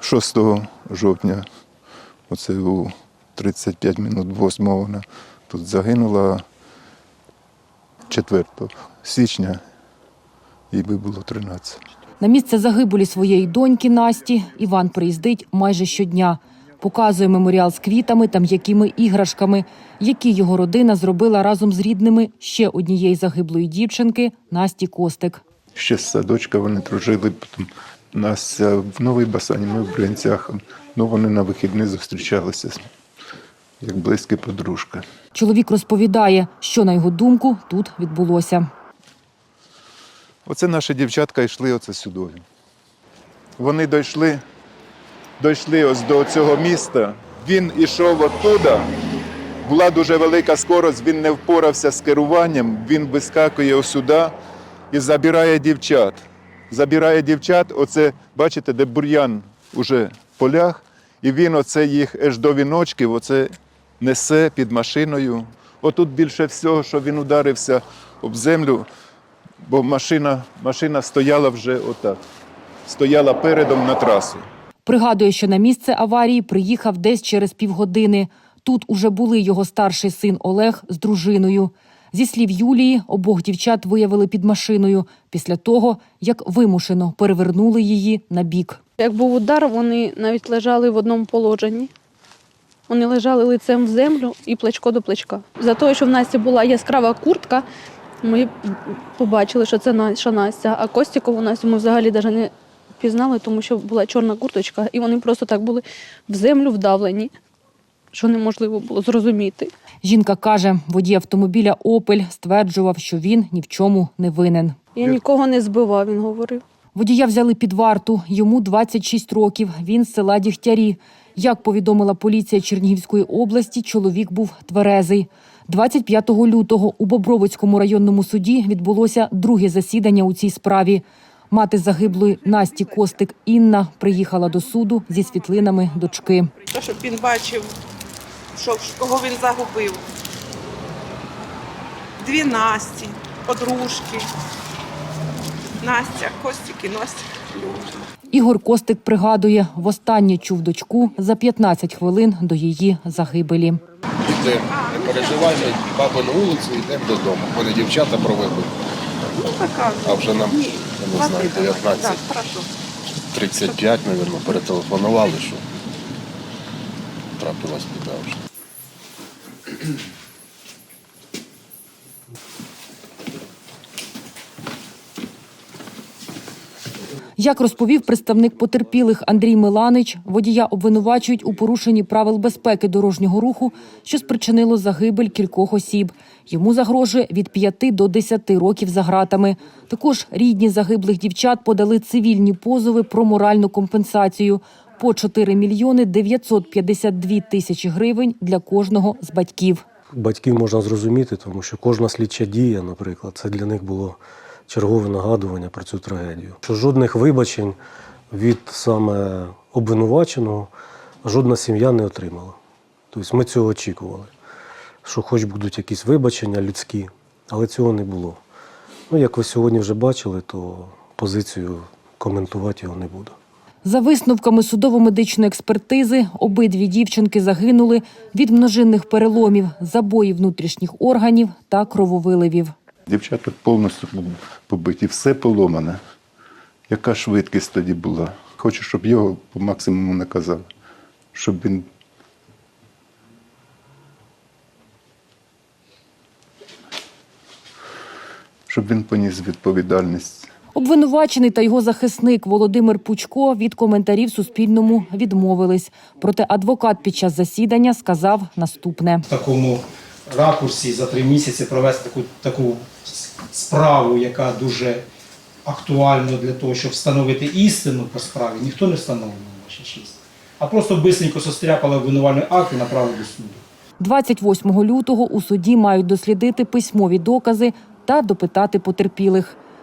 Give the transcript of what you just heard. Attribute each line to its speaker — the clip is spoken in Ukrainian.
Speaker 1: 6 жовтня, оце у 35 минут 8 вона тут загинула 4 січня, їй би було 13.
Speaker 2: На місце загибелі своєї доньки Насті Іван приїздить майже щодня. Показує меморіал з квітами та м'якими іграшками, які його родина зробила разом з рідними ще однієї загиблої дівчинки Насті Костик.
Speaker 1: Ще з садочка вони дружили, потім Настя в Новій Басані, ми в Бринцях. Ну, вони на вихідні зустрічалися як близькі подружки.
Speaker 2: Чоловік розповідає, що на його думку тут відбулося.
Speaker 1: Оце наші дівчатка йшли оце сюди. Вони дійшли, дійшли ось до цього міста. Він ішов оттуда. Була дуже велика скорость, він не впорався з керуванням, він вискакує сюди і забирає дівчат. Забирає дівчат, оце, бачите, де бур'ян уже в полях, і він оце їх аж до віночків, оце несе під машиною. Отут більше всього, що він ударився об землю, бо машина, машина стояла вже отак. Стояла передом на трасу.
Speaker 2: Пригадує, що на місце аварії приїхав десь через півгодини. Тут уже були його старший син Олег з дружиною. Зі слів Юлії, обох дівчат виявили під машиною після того, як вимушено перевернули її на бік.
Speaker 3: Як був удар, вони навіть лежали в одному положенні. Вони лежали лицем в землю і плечко до плечка. За те, що в Насті була яскрава куртка, ми побачили, що це наша Настя. А Костікову Настю ми взагалі навіть не пізнали, тому що була чорна курточка, і вони просто так були в землю вдавлені, що неможливо було зрозуміти.
Speaker 2: Жінка каже, водій автомобіля Опель стверджував, що він ні в чому не винен.
Speaker 3: Я нікого не збивав, він говорив.
Speaker 2: Водія взяли під варту. Йому 26 років. Він з села Дігтярі. Як повідомила поліція Чернігівської області, чоловік був тверезий. 25 лютого у Бобровицькому районному суді відбулося друге засідання у цій справі. Мати загиблої Насті Костик Інна приїхала до суду зі світлинами дочки.
Speaker 4: Те, щоб він бачив, що, кого він загубив. Дві Насті, подружки. Настя, Костік і Настя.
Speaker 2: Ігор Костик пригадує, востаннє чув дочку за 15 хвилин до її загибелі.
Speaker 5: Йдемо, не переживай, ми баби на вулицю, йдемо додому. Вони дівчата провели,
Speaker 4: Ну, така.
Speaker 5: а вже нам,
Speaker 4: Ні,
Speaker 5: я не знаю, 19,
Speaker 4: хорошо.
Speaker 5: 35, мабуть, перетелефонували, що трапилась біда вже.
Speaker 2: Як розповів представник потерпілих Андрій Миланич, водія обвинувачують у порушенні правил безпеки дорожнього руху, що спричинило загибель кількох осіб. Йому загрожує від 5 до 10 років за ґратами. Також рідні загиблих дівчат подали цивільні позови про моральну компенсацію по 4 мільйони 952 тисячі гривень для кожного з батьків.
Speaker 6: Батьків можна зрозуміти, тому що кожна слідча дія, наприклад, це для них було чергове нагадування про цю трагедію. Що жодних вибачень від саме обвинуваченого жодна сім'я не отримала. Тобто ми цього очікували, що хоч будуть якісь вибачення людські, але цього не було. Ну, як ви сьогодні вже бачили, то позицію коментувати його не буду.
Speaker 2: За висновками судово-медичної експертизи, обидві дівчинки загинули від множинних переломів, забоїв внутрішніх органів та крововиливів.
Speaker 1: Дівчата повністю побиті, все поломане. Яка швидкість тоді була? Хочу, щоб його по максимуму наказали, щоб він. Щоб він поніс відповідальність.
Speaker 2: Обвинувачений та його захисник Володимир Пучко від коментарів Суспільному відмовились. Проте адвокат під час засідання сказав наступне.
Speaker 7: в такому ракурсі за три місяці провести таку, таку справу, яка дуже актуальна для того, щоб встановити істину по справі, ніхто не встановлював, ваша честь. А просто бистренько состряпали обвинувальний акт і направили до суду.
Speaker 2: 28 лютого у суді мають дослідити письмові докази та допитати потерпілих.